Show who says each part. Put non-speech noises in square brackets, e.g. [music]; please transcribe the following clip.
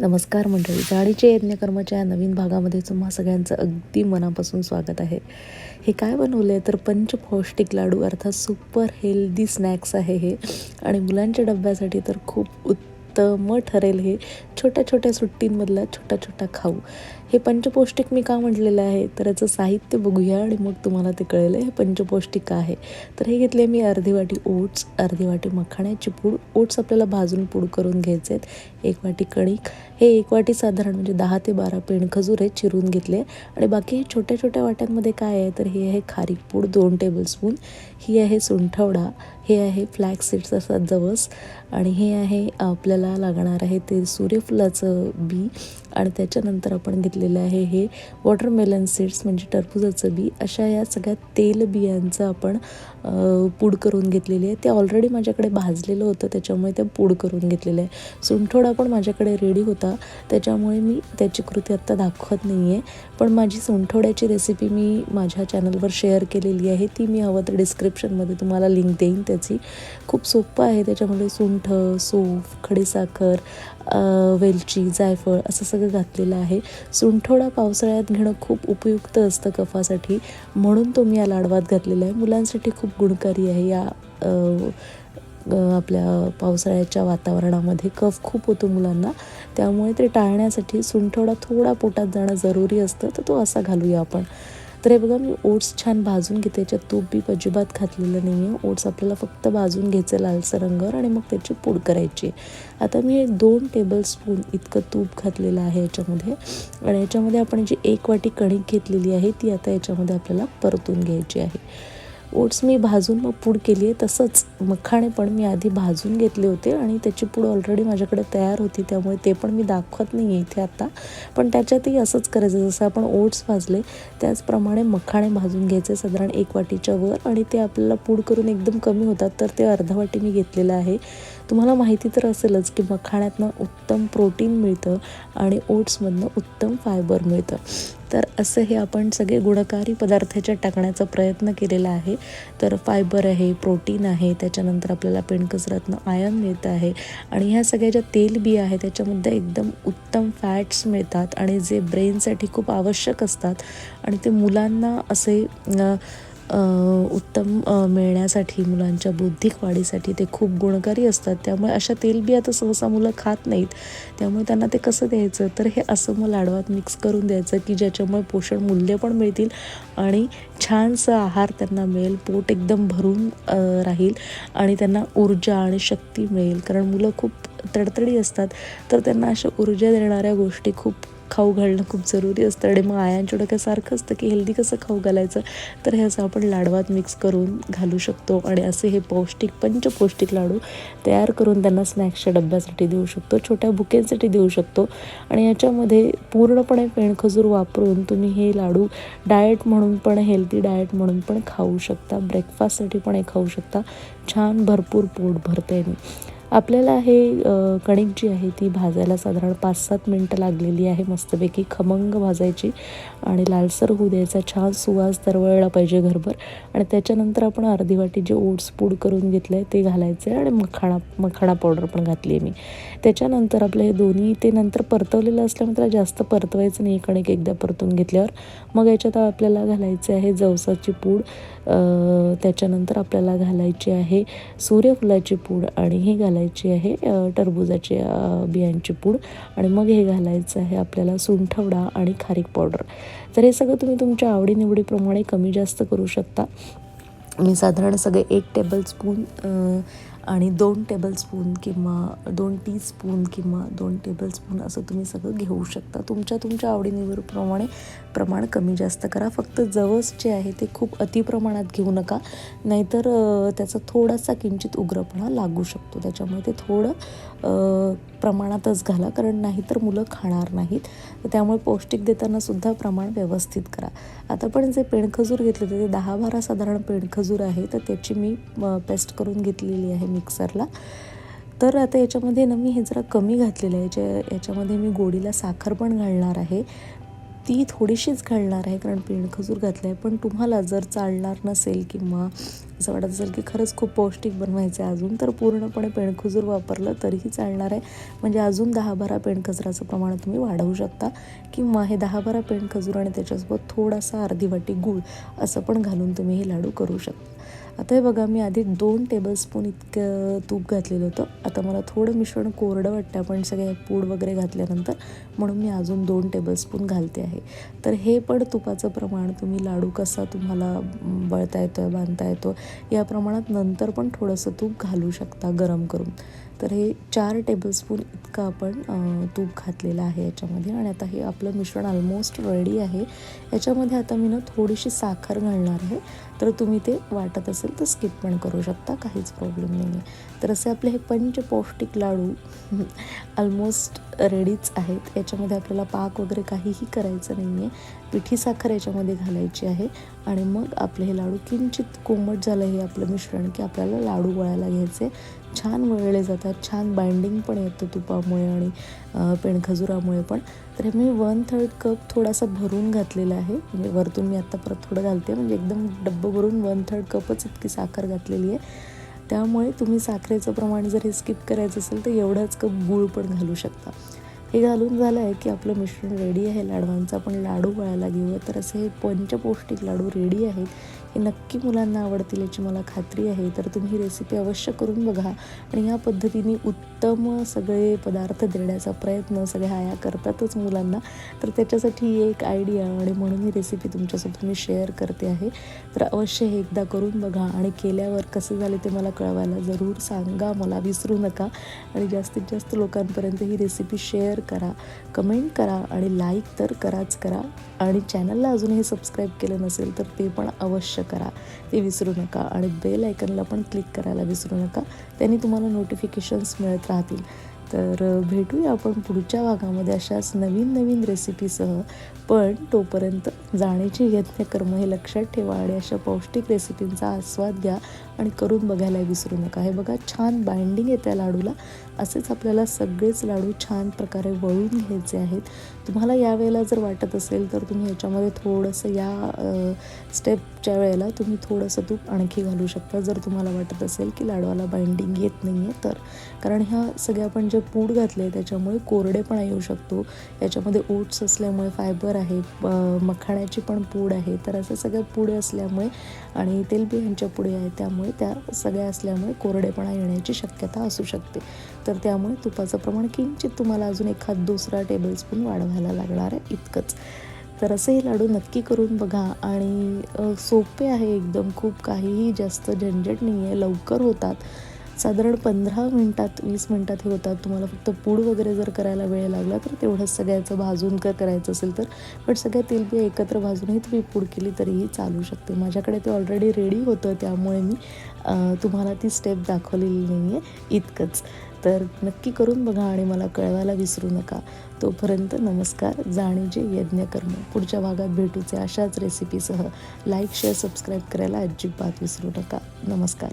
Speaker 1: नमस्कार मंडळी. जाळीचे यज्ञकर्माच्या या नवीन भागामध्ये तुम्हा सगळ्यांचं अगदी मनापासून स्वागत आहे. हे काय बनवलं आहे तर पंचपौष्टिक लाडू अर्थात सुपर हेल्दी स्नॅक्स आहे हे. आणि मुलांच्या डब्यासाठी तर खूप उत्तम ठरेल हे छोट्या छोट्या सुट्टींमधला छोटा छोटा खाऊ. हे पंचपौष्टिक मी का म्हटलेलं आहे? तर याचं साहित्य बघूया आणि मग तुम्हाला ते कळेल. हे पंचपौष्टिक आहे. तर हे घेतले मी अर्धी वाटी ओट्स अर्धी वाटी मखाण्याची पूड. ओट्स आपल्याला भाजून पूड करून घ्यायचे आहेत. एक वाटी कणिक. हे एक वाटी साधारण म्हणजे दहा ते बारा पेण खजूर हे चिरून घेतले आणि बाकी हे छोट्या छोट्या वाट्यांमध्ये काय आहे? तर हे आहे खारीक पूड दोन टेबलस्पून ही आहे सुंठवडा. हे आहे फ्लॅग सीड्स असतात जवस आणि हे आहे आपल्याला लागणार आहे ते सूर्यफुलाचं बी. आणि त्याच्यानंतर आपण घेतलेलं आहे हे वॉटरमेलन सीड्स म्हणजे टरबुजाचं बी. अशा या सगळ्या तेल बियांचं आपण पूड करून घेतलेली आहे. ते ऑलरेडी माझ्याकडे भाजलेलं होतं त्याच्यामुळे ते पूड करून घेतलेलं आहे. सुंठोडा पण माझ्याकडे रेडी होता. त्याच्यामुळे मी त्याची कृती आत्ता दाखवत नाही आहे पण माझी सुंठोड्याची रेसिपी मी माझ्या चॅनलवर शेअर केलेली आहे. ती मी हवं तर डिस्क्रिप्शनमध्ये तुम्हाला लिंक देईन. ते त्याची. खूप सोपं आहे त्याच्यामध्ये सुंठ सूफ खडीसाखर वेलची जायफळ असं सगळं घातलेलं आहे. सुंठोडा पावसाळ्यात घेणं खूप उपयुक्त असतं कफासाठी. म्हणून तो मी या लाडवात घातलेला आहे. मुलांसाठी खूप गुणकारी आहे या आपल्या पावसाळ्याच्या वातावरणामध्ये. कफ खूप होतो मुलांना. त्यामुळे ते टाळण्यासाठी सुंठोडा थोडा पोटात जाणं जरुरी असतं. तर तो असा घालूया आपण. तर हे बघा मी ओट्स छान भाजून घेते. त्याच्यात तूप बीप अजिबात घातलेलं नाही आहे ओट्स आपल्याला फक्त भाजून घ्यायचं लालसर रंगावर आणि मग त्याची पूड करायची. आता मी दोन टेबलस्पून इतकं तूप घातलेलं आहे याच्यामध्ये. आणि याच्यामध्ये आपण जी एक वाटी कणिक घेतलेली आहे ती आता याच्यामध्ये आपल्याला परतून घ्यायची आहे. ओट्स मी भाजून मग पूड केली आहे. तसंच मखाणे पण मी आधी भाजून घेतले होते आणि त्याची पूड ऑलरेडी माझ्याकडे तयार होती त्यामुळे ते पण मी दाखवत नाही आहे इथे आत्ता पण त्याच्यातही असंच करायचं जसं आपण ओट्स भाजले त्याचप्रमाणे मखाणे भाजून घ्यायचे साधारण एक वाटीच्या वर आणि ते आपल्याला पूड करून एकदम कमी होतात तर ते अर्धा वाटी मी घेतलेलं आहे. तुम्हाला माहिती तर असेलच की मखाण्यातनं उत्तम प्रोटीन मिळतं आणि ओट्समधनं उत्तम फायबर मिळतं. तर असं हे आपण सगळे गुणकारी पदार्थाच्या टाकण्याचा प्रयत्न केलेला आहे. तर फायबर आहे प्रोटीन आहे त्याच्यानंतर आपल्याला पेणकसरतनं आयन मिळतं आहे. आणि ह्या सगळ्या ज्या तेल आहे त्याच्यामध्ये एकदम उत्तम फॅट्स मिळतात. आणि जे ब्रेनसाठी खूप आवश्यक असतात. आणि ते मुलांना असे उत्तम मिळण्यासाठी मुलांच्या बौद्धिक वाढीसाठी ते खूप गुणकारी असतात. त्यामुळे अशा तेलबिया तर सहसा मुलं खात नाहीत. त्यामुळे त्यांना ते कसं द्यायचं? तर हे असं मग लाडवात मिक्स करून द्यायचं की ज्याच्यामुळे पोषण मूल्य पण मिळतील आणि छानसं आहार त्यांना मिळेल पोट एकदम भरून राहील आणि त्यांना ऊर्जा आणि शक्ती मिळेल. कारण मुलं खूप तडतडी असतात. तर त्यांना अशा ऊर्जा देणाऱ्या गोष्टी खूप खाऊ घालणं खूप जरुरी असतं आणि मग आयांच्या डोक्यासारखं असतं की हेल्दी कसं खाऊ घालायचं? तर हे असं आपण लाडवात मिक्स करून घालू शकतो आणि असे हे पौष्टिक पंचपौष्टिक लाडू तयार करून त्यांना स्नॅक्सच्या डब्यासाठी देऊ शकतो छोट्या बुकेंसाठी देऊ शकतो आणि याच्यामध्ये पूर्णपणे पेणखजूर वापरून तुम्ही हे लाडू डाएट म्हणून पण हेल्दी डाएट म्हणून पण खाऊ शकता. ब्रेकफास्टसाठी पण हे खाऊ शकता. छान भरपूर पोट भरते आपल्याला हे कणिक जी आहे ती भाजायला साधारण पाच सात मिनटं लागलेली आहे मस्तपैकी. खमंग भाजायची आणि लालसर होऊ द्यायचा. छान सुवास दरवळला पाहिजे घरभर. आणि त्याच्यानंतर आपण अर्धी वाटी जे ओट्स पूड करून घेतलं आहे ते घालायचं आहे आणि मखाणा मखाणा पावडर पण घातली आहे मी. त्याच्यानंतर आपलं हे दोन्ही ते नंतर परतवलेलं असल्यामुळे त्याला जास्त परतवायचं नाही. कणिक एकदा परतून घेतल्यावर. मग याच्यात आपल्याला घालायचे आहे जवसाची पूड. त्याच्यानंतर आपल्याला घालायची आहे सूर्यफुलाची पूड आणि हे घालायची आहे टरबुजाची बियांची पूड आणि मग हे घालायचं आहे आपल्याला सुंठवडा आणि खारीक पावडर. तर हे सगळं तुम्ही तुमच्या आवडीनिवडीप्रमाणे कमी जास्त करू शकता. मी साधारण सगळे एक टेबलस्पून आणि दोन टेबलस्पून किंवा दोन टीस्पून किंवा दोन टेबलस्पून असं तुम्ही सगळं घेऊ शकता. तुमच्या तुमच्या आवडीनिवडीप्रमाणे प्रमाण कमी जास्त करा. फक्त जवस जे आहे ते खूप अतिप्रमाणात घेऊ नका. नाहीतर त्याचा थोडासा किंचित उग्रपणा लागू शकतो. त्याच्यामुळे ते थोडं प्रमाणातच घाला. कारण नाहीतर मुलं खाणार नाहीत. तर त्यामुळे पौष्टिक देताना सुद्धा प्रमाण व्यवस्थित करा. आता पण जे पेणखजूर घेतले ते दहा बारा साधारण पेणखजूर आहे तर त्याची मी पेस्ट करून घेतलेली आहे मिक्सरला. तर आता याच्यामध्ये ना मी हे जरा कमी घातलेलं आहे. याच्या याच्यामध्ये मी गोडीला साखर पण घालणार आहे. ती थोडीशीच घालणार आहे कारण पेंडखजूर घातलं आहे पण तुम्हाला जर चालणार नसेल किंवा असं वाटत असेल की खरंच खूप पौष्टिक बनवायचं आहे अजून तर पूर्णपणे पेणखजूर वापरलं तरीही चालणार आहे. म्हणजे अजून दहा बारा पेणखजराचं प्रमाण तुम्ही वाढवू शकता किंवा हे दहा बारा पेणखजूर आणि त्याच्यासोबत थोडासा अर्धी वाटी गूळ असं पण घालून तुम्ही हे लाडू करू शकता. आता हे बघा मी आधी दोन टेबलस्पून इतकं तूप घातलेलं होतं. आता मला थोडं मिश्रण कोरडं वाटतं आपण सगळे पूड वगैरे घातल्यानंतर म्हणून मी अजून दोन टेबलस्पून घालते आहे. तर हे पण तुपाचं प्रमाण तुम्ही लाडू कसा तुम्हाला बळता येतो आहे बांधता येतो या प्रमाणात नंतर पण थोडंसं तूप घालू शकता गरम करून. तर हे चार टेबलस्पून इतकं आपण तूप घातलेलं आहे याच्यामध्ये. आणि आता हे आपलं मिश्रण ऑलमोस्ट रेडी आहे. याच्यामध्ये आता मी ना थोडीशी साखर घालणार आहे. तर तुम्ही ते वाटत असेल तर स्किप पण करू शकता. काहीच प्रॉब्लेम नाही आहे तर असे आपले हे पंच पौष्टिक लाडू [laughs] ऑलमोस्ट रेडीच आहेत. याच्यामध्ये आपल्याला पाक वगैरे काहीही करायचं नाही आहे पिठी साखर याच्यामध्ये घालायची आहे. आणि मग आपले हे लाडू किंचित कोमट झालं हे आपलं मिश्रण की आपल्याला लाडू वळायला घ्यायचे. छान वळले जातात. छान बाइंडिंग पण येतं तुपामुळे आणि पेणखजुरामुळे पण. तर हे मी वन थर्ड कप थोडासा भरून घातलेला आहे. म्हणजे वरतून मी आत्ता परत थोडं घालते. म्हणजे एकदम डब्बं भरून वन थर्ड कपच इतकी साखर घातलेली आहे. त्यामुळे तुम्ही साखरेचं प्रमाण जर हे स्किप करायचं असेल तर एवढाच कप गूळ पण घालू शकता. हे घालून झालं आहे की आपलं मिश्रण रेडी आहे. लाडवांचा आपण लाडू वळायला घेऊया तर असे हे पंचपौष्टिक लाडू रेडी आहेत. हे नक्की मुलांना आवडतील याची मला खात्री आहे. तर तुम्ही ही रेसिपी अवश्य करून बघा आणि या पद्धतीने उत्तम सगळे पदार्थ देण्याचा प्रयत्न सगळे आया करतातच मुलांना. तर त्याच्यासाठी एक आयडिया आणि म्हणून ही रेसिपी तुमच्यासोबत मी शेअर करते आहे. तर अवश्य हे एकदा करून बघा आणि केल्यावर कसे झाले ते मला कळवायला जरूर सांगा. मला विसरू नका. आणि जास्तीत जास्त लोकांपर्यंत ही रेसिपी शेअर करा कमेंट करा आणि लाईक तर कराच करा. आणि चॅनलला अजूनही सबस्क्राईब केलं नसेल तर ते पण अवश्य करा. ते विसरू नका आणि बेल आयकनला पण क्लिक करायला विसरू नका. त्यांनी तुम्हाला नोटिफिकेशन्स मिळत राहतील. तर भेटूया आपण पुढच्या भागामध्ये अशाच नवीन नवीन रेसिपीसह. पण तोपर्यंत जाण्याची यत्न कर्म हे लक्षात ठेवा आणि अशा पौष्टिक रेसिपींचा आस्वाद घ्या आणि करून बघायला विसरू नका. हे बघा छान बाइंडिंग येते त्या लाडूला. असेच आपल्याला सगळेच लाडू छान प्रकारे वळून घ्यायचे आहेत. तुम्हाला यावेळेला जर वाटत असेल तर तुम्ही ह्याच्यामध्ये थोडंसं या स्टेपच्या वेळेला तुम्ही थोडंसं तूप आणखी घालू शकता. जर तुम्हाला वाटत असेल की लाडवाला बाइंडिंग येत नाही आहे तर. कारण ह्या सगळ्या आपण जे पूड घातले त्याच्यामुळे कोरडेपणा येऊ शकतो. याच्यामध्ये ओट्स असल्यामुळे फायबर आहे मखाण्याची पण पूड आहे. तर असं सगळ्या पुढे असल्यामुळे आणि तेलबियांच्या पुढे आहे त्यामुळे त्या सगळ्या असल्यामुळे कोरडेपणा येण्याची शक्यता असू शकते. तर त्यामुळे तुपाचं प्रमाण किंचित तुम्हाला अजून एखाद दुसरा टेबलस्पून वाढवायला लागणार आहे इतकंच. तर असे हे लाडू नक्की करून बघा आणि सोपे आहे एकदम. खूप काहीही जास्त झंझट नाही आहे लवकर होतात. साधारण पंधरा मिनटात वीस मिनटात हे होतात. तुम्हाला फक्त पूड वगैरे जर करायला वेळ लागला तर तेवढंच सगळ्याचं भाजून कर करायचं असेल तर. पण सगळ्या तेलबिया एकत्र भाजूनही तुम्ही पूड केली तरीही चालू शकते. माझ्याकडे ते ऑलरेडी रेडी होतं त्यामुळे मी तुम्हाला ती स्टेप दाखवलेली नाही आहे इतकंच. तर नक्की करून बघा आणि मला कळवायला विसरू नका. तोपर्यंत नमस्कार जाणीजे यज्ञकर्म पुढच्या भागात भेटूचे अशाच रेसिपीसह लाईक शेअर सबस्क्राईब करायला अजिबात विसरू नका. नमस्कार.